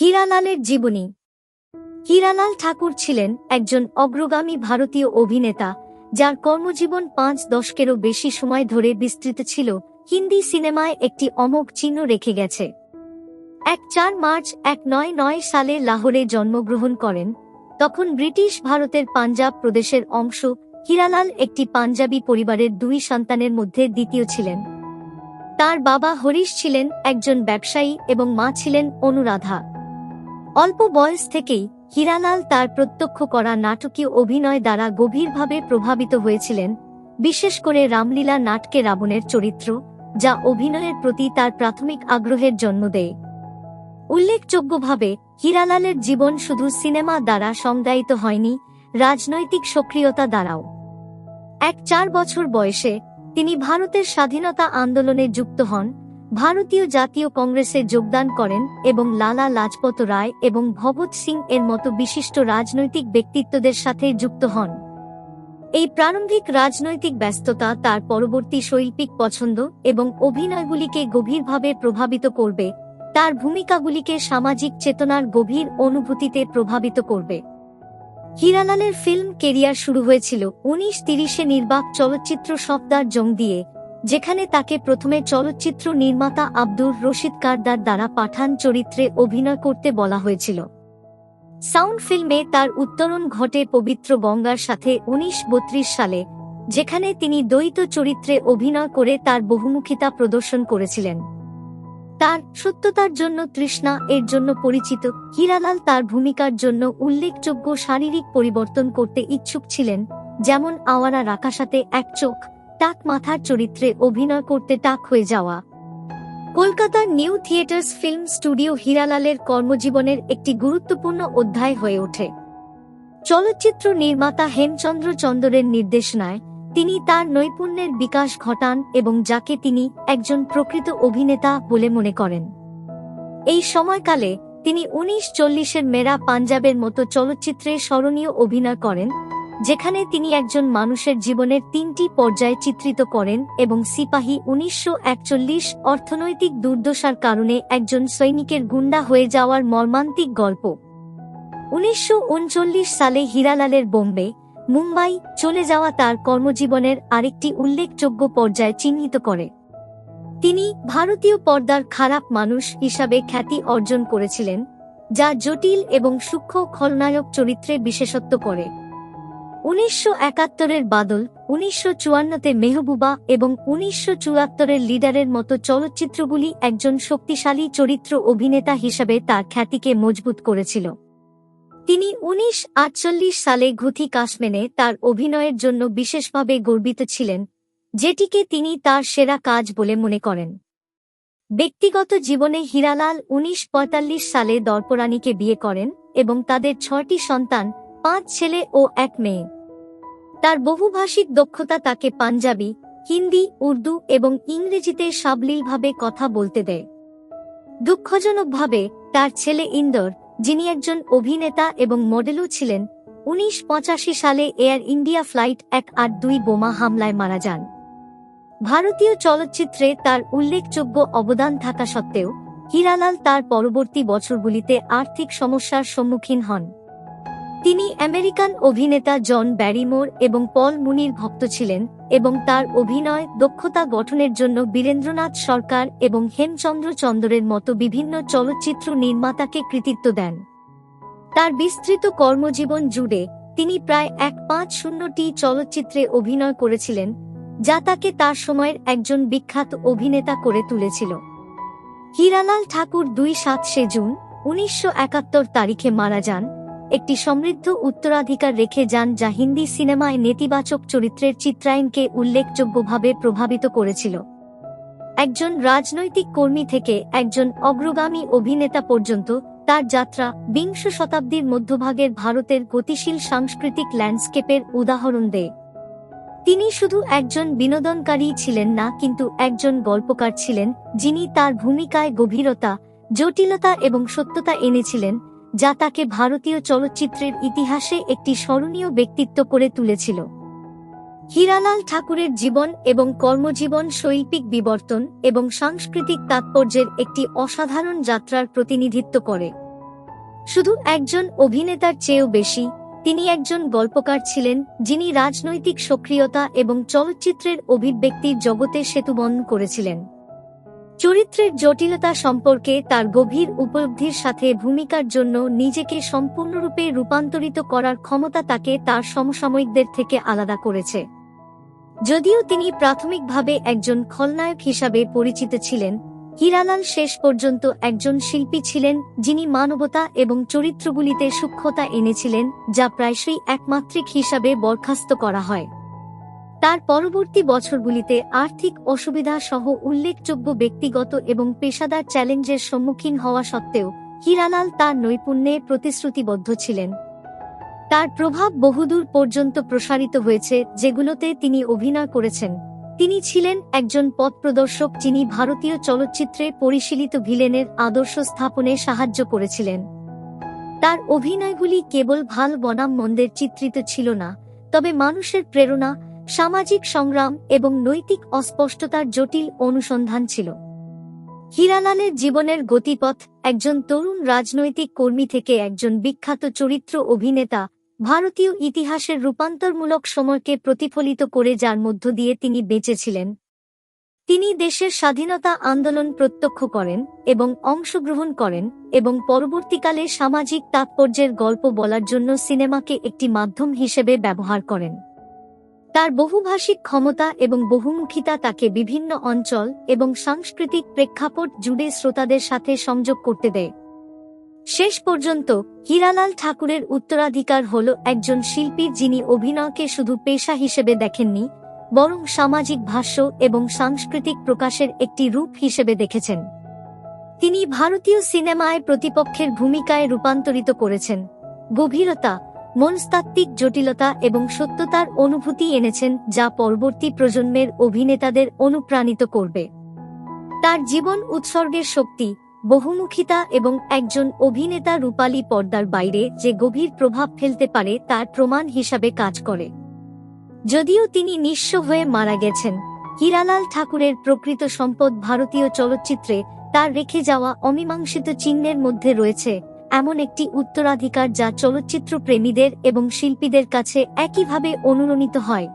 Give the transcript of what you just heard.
হীরালালের জীবনী। হীরালাল ঠাকুর ছিলেন একজন অগ্রগামী ভারতীয় অভিনেতা, যার কর্মজীবন পাঁচ দশকেরও বেশি সময় ধরে বিস্তৃত ছিল, হিন্দি সিনেমায় একটি অমোঘ চিহ্ন রেখে গেছে। এক চার মার্চ এক নয় নয় সালে লাহোরে জন্মগ্রহণ করেন। তখন ব্রিটিশ ভারতের পাঞ্জাব প্রদেশের অংশ, হীরালাল একটি পাঞ্জাবি পরিবারের দুই সন্তানের মধ্যে দ্বিতীয় ছিলেন। তার বাবা হরিশ ছিলেন একজন ব্যবসায়ী এবং মা ছিলেন অনুরাধা। অল্প বয়স থেকেই হীরালাল তার প্রত্যক্ষ করা নাটকীয় অভিনয় দ্বারা গভীরভাবে প্রভাবিত হয়েছিলেন, বিশেষ করে রামলীলা নাটকে রাবণের চরিত্র, যা অভিনয়ের প্রতি তার প্রাথমিক আগ্রহের জন্ম দেয়। উল্লেখযোগ্যভাবে, হীরালালের জীবন শুধু সিনেমা দ্বারা সংজ্ঞায়িত হয়নি, রাজনৈতিক সক্রিয়তা দ্বারাও। এক চার বছর বয়সে তিনি ভারতের স্বাধীনতা আন্দোলনে যুক্ত হন ভারতীয় জাতীয় কংগ্রেসে যোগদান করেন এবং লালা লাজপত রায় এবং ভগৎ সিং এর মতো বিশিষ্ট রাজনৈতিক ব্যক্তিত্বদের সাথে যুক্ত হন। এই প্রারম্ভিক রাজনৈতিক ব্যস্ততা তার পরবর্তী শৈল্পিক পছন্দ এবং অভিনয়গুলিকে গভীরভাবে প্রভাবিত করবে, তার ভূমিকাগুলিকে সামাজিক চেতনার গভীর অনুভূতিতে প্রভাবিত করবে। হীরালালের ফিল্ম কেরিয়ার শুরু হয়েছিল উনিশ তিরিশে নির্বাক চলচ্চিত্র সপ্তাহ জং দিয়ে। যেখানে তাকে প্রথমে চলচ্চিত্র নির্মাতা আব্দুর রশিদ কারদার দ্বারা পাঠান চরিত্রে অভিনয় করতে বলা হয়েছিল। সাউন্ড ফিল্মে তার উত্তরণ ঘটে পবিত্র গঙ্গার সাথে উনিশ সালে, যেখানে তিনি দ্বৈত চরিত্রে অভিনয় করে তার বহুমুখিতা প্রদর্শন করেছিলেন। তার সত্যতার জন্য তৃষ্ণা এর জন্য পরিচিত হীরালাল তার ভূমিকার জন্য উল্লেখযোগ্য শারীরিক পরিবর্তন করতে ইচ্ছুক ছিলেন, যেমন আওয়ারা রাকাসাতে এক চোখ টাক মাথার চরিত্রে অভিনয় করতে টাক হয়ে যাওয়া। কলকাতার নিউ থিয়েটার্স ফিল্ম স্টুডিও হীরালালের কর্মজীবনের একটি গুরুত্বপূর্ণ অধ্যায় হয়ে ওঠে। চলচ্চিত্র নির্মাতা হেমচন্দ্র চন্দরের নির্দেশনায় তিনি তার নৈপুণ্যের বিকাশ ঘটান এবং যাকে তিনি একজন প্রকৃত অভিনেতা বলে মনে করেন। এই সময়কালে তিনি উনিশ চল্লিশের মেরা পাঞ্জাবের মতো চলচ্চিত্রে স্মরণীয় অভিনয় করেন যেখানে তিনি একজন মানুষের জীবনের তিনটি পর্যায়ে চিত্রিত করেন এবং সিপাহী উনিশশো একচল্লিশ অর্থনৈতিক দুর্দশার কারণে একজন সৈনিকের গুন্ডা হয়ে যাওয়ার মর্মান্তিক গল্প। উনিশশো উনচল্লিশ সালে হীরালালের বোম্বে, মুম্বাই চলে যাওয়া তার কর্মজীবনের আরেকটি উল্লেখযোগ্য পর্যায় চিহ্নিত করে। তিনি ভারতীয় পর্দার খারাপ মানুষ হিসাবে খ্যাতি অর্জন করেছিলেন, যা জটিল এবং সূক্ষ্ম খলনায়ক চরিত্রে বিশেষত্ব করে। উনিশশো একাত্তরের বাদল, উনিশশো চুয়ান্নতে মেহবুবা এবং উনিশশো চুয়াত্তরের লিডারের মতো চলচ্চিত্রগুলি একজন শক্তিশালী চরিত্র অভিনেতা হিসাবে তার খ্যাতিকে মজবুত করেছিল। তিনি উনিশ সালে ঘুথি কাশমেনে তার অভিনয়ের জন্য বিশেষভাবে গর্বিত ছিলেন, যেটিকে তিনি তার সেরা কাজ বলে মনে করেন। ব্যক্তিগত জীবনে হীরালাল উনিশ সালে দর্পরানীকে বিয়ে করেন এবং তাদের ছয়টি সন্তান পাঁচ ছেলে ও এক মেয়ে। তার বহুভাষিক দক্ষতা তাকে পাঞ্জাবি, হিন্দি, উর্দু এবং ইংরেজিতে সাবলীলভাবে কথা বলতে দেয়। দুঃখজনকভাবে, তার ছেলে ইন্দর, যিনি একজন অভিনেতা এবং মডেলও ছিলেন উনিশশো পঁচাশি সালে এয়ার ইন্ডিয়া ফ্লাইট এক আট দুই বোমা হামলায় মারা যান। ভারতীয় চলচ্চিত্রে তার উল্লেখযোগ্য অবদান থাকা সত্ত্বেও, হীরালাল তার পরবর্তী বছরগুলিতে আর্থিক সমস্যার সম্মুখীন হন। তিনি আমেরিকান অভিনেতা জন ব্যারিমোর এবং পল মুনির ভক্ত ছিলেন এবং তার অভিনয় দক্ষতা গঠনের জন্য বীরেন্দ্রনাথ সরকার এবং হেমচন্দ্র চন্দরের মতো বিভিন্ন চলচ্চিত্র নির্মাতাকে কৃতিত্ব দেন। তার বিস্তৃত কর্মজীবন জুড়ে তিনি প্রায় এক পাঁচ শূন্যটি চলচ্চিত্রে অভিনয় করেছিলেন, যা তাকে তার সময়ের একজন বিখ্যাত অভিনেতা করে তুলেছিল। হীরালাল ঠাকুর দুই সাত সে জুন, উনিশশো একাত্তর তারিখে মারা যান একটি সমৃদ্ধ উত্তরাধিকার রেখে যান যা হিন্দি সিনেমায় নেতিবাচক চরিত্রের চিত্রায়নকে উল্লেখযোগ্যভাবে প্রভাবিত করেছিল। একজন রাজনৈতিক কর্মী থেকে একজন অগ্রগামী অভিনেতা পর্যন্ত তার যাত্রা বিংশ শতাব্দীর মধ্যভাগের ভারতের গতিশীল সাংস্কৃতিক ল্যান্ডস্কেপের উদাহরণ দেয়। তিনি শুধু একজন বিনোদনকারী ছিলেন না, কিন্তু একজন গল্পকার ছিলেন, যিনি তার ভূমিকায় গভীরতা, জটিলতা এবং সত্যতা এনেছিলেন যা তাকে ভারতীয় চলচ্চিত্রের ইতিহাসে একটি স্মরণীয় ব্যক্তিত্ব করে তুলেছিল। হীরালাল ঠাকুরের জীবন এবং কর্মজীবন শৈল্পিক বিবর্তন এবং সাংস্কৃতিক তাৎপর্যের একটি অসাধারণ যাত্রার প্রতিনিধিত্ব করে। শুধু একজন অভিনেতার চেয়েও বেশি, তিনি একজন গল্পকার ছিলেন, যিনি রাজনৈতিক সক্রিয়তা এবং চলচ্চিত্রের অভিব্যক্তির জগতে সেতুবন্ধ করেছিলেন। চরিত্রের জটিলতা সম্পর্কে তার গভীর উপলব্ধির সাথে ভূমিকার জন্য নিজেকে সম্পূর্ণরূপে রূপান্তরিত করার ক্ষমতা তাকে তার সমসাময়িকদের থেকে আলাদা করেছে। যদিও তিনি প্রাথমিকভাবে একজন খলনায়ক হিসাবে পরিচিত ছিলেন, হিরালাল শেষ পর্যন্ত একজন শিল্পী ছিলেন, যিনি মানবতা এবং চরিত্রগুলিতে সূক্ষ্মতা এনেছিলেন, যা প্রায়শই একমাত্রিক হিসাবে বরখাস্ত করা হয়। তার পরবর্তী বছরগুলিতে আর্থিক অসুবিধা সহ উল্লেখযোগ্য ব্যক্তিগত এবং পেশাদার চ্যালেঞ্জের সম্মুখীন হওয়া সত্ত্বেও, হীরালাল তার নৈপুণ্যে প্রতিশ্রুতিবদ্ধ ছিলেন। তার প্রভাব বহুদূর পর্যন্ত প্রসারিত হয়েছে, যেগুলোতে তিনি অভিনয় করেছেন। তিনি ছিলেন একজন পথপ্রদর্শক যিনি ভারতীয় চলচ্চিত্রে পরিশীলিত ভিলেনের আদর্শ স্থাপনে সাহায্য করেছিলেন। তার অভিনয়গুলি কেবল ভালো বনাম মন্দের চিত্রিত ছিল না, তবে মানুষের প্রেরণা সামাজিক সংগ্রাম এবং নৈতিক অস্পষ্টতার জটিল অনুসন্ধান ছিল। হীরালালের জীবনের গতিপথ, একজন তরুণ রাজনৈতিক কর্মী থেকে একজন বিখ্যাত চরিত্র অভিনেতা, ভারতীয় ইতিহাসের রূপান্তরমূলক সময়কে প্রতিফলিত করে যার মধ্য দিয়ে তিনি বেঁচেছিলেন। তিনি দেশের স্বাধীনতা আন্দোলন প্রত্যক্ষ করেন এবং অংশগ্রহণ করেন এবং পরবর্তীকালে সামাজিক তাৎপর্যের গল্প বলার জন্য সিনেমাকে একটি মাধ্যম হিসেবে ব্যবহার করেন। তার বহুভাষিক ক্ষমতা এবং বহুমুখিতা তাকে বিভিন্ন অঞ্চল এবং সাংস্কৃতিক প্রেক্ষাপট জুড়ে শ্রোতাদের সাথে সংযোগ করতে দেয়। শেষ পর্যন্ত, হীরালাল ঠাকুরের উত্তরাধিকার হল একজন শিল্পী যিনি অভিনয়কে শুধু পেশা হিসেবে দেখেননি, বরং সামাজিক ভাষ্য এবং সাংস্কৃতিক প্রকাশের একটি রূপ হিসেবে দেখেছেন। তিনি ভারতীয় সিনেমায় প্রতিপক্ষের ভূমিকায় রূপান্তরিত করেছেন। গভীরতা মনস্তাত্ত্বিক জটিলতা এবং সত্যতার অনুভূতি এনেছেন যা পরবর্তী প্রজন্মের অভিনেতাদের অনুপ্রাণিত করবে। তার জীবন উৎসর্গের শক্তি, বহুমুখিতা এবং একজন অভিনেতা রূপালী পর্দার বাইরে যে গভীর প্রভাব ফেলতে পারে তার প্রমাণ হিসাবে কাজ করে। যদিও তিনি নিঃস্ব হয়ে মারা গেছেন, হীরালাল ঠাকুরের প্রকৃত সম্পদ ভারতীয় চলচ্চিত্রে তার রেখে যাওয়া অমীমাংসিত চিহ্নের মধ্যে রয়েছে এমন একটি উত্তরাধিকার যা চলচ্চিত্র প্রেমীদের এবং শিল্পীদের কাছে একইভাবে অনুরণিত হয়।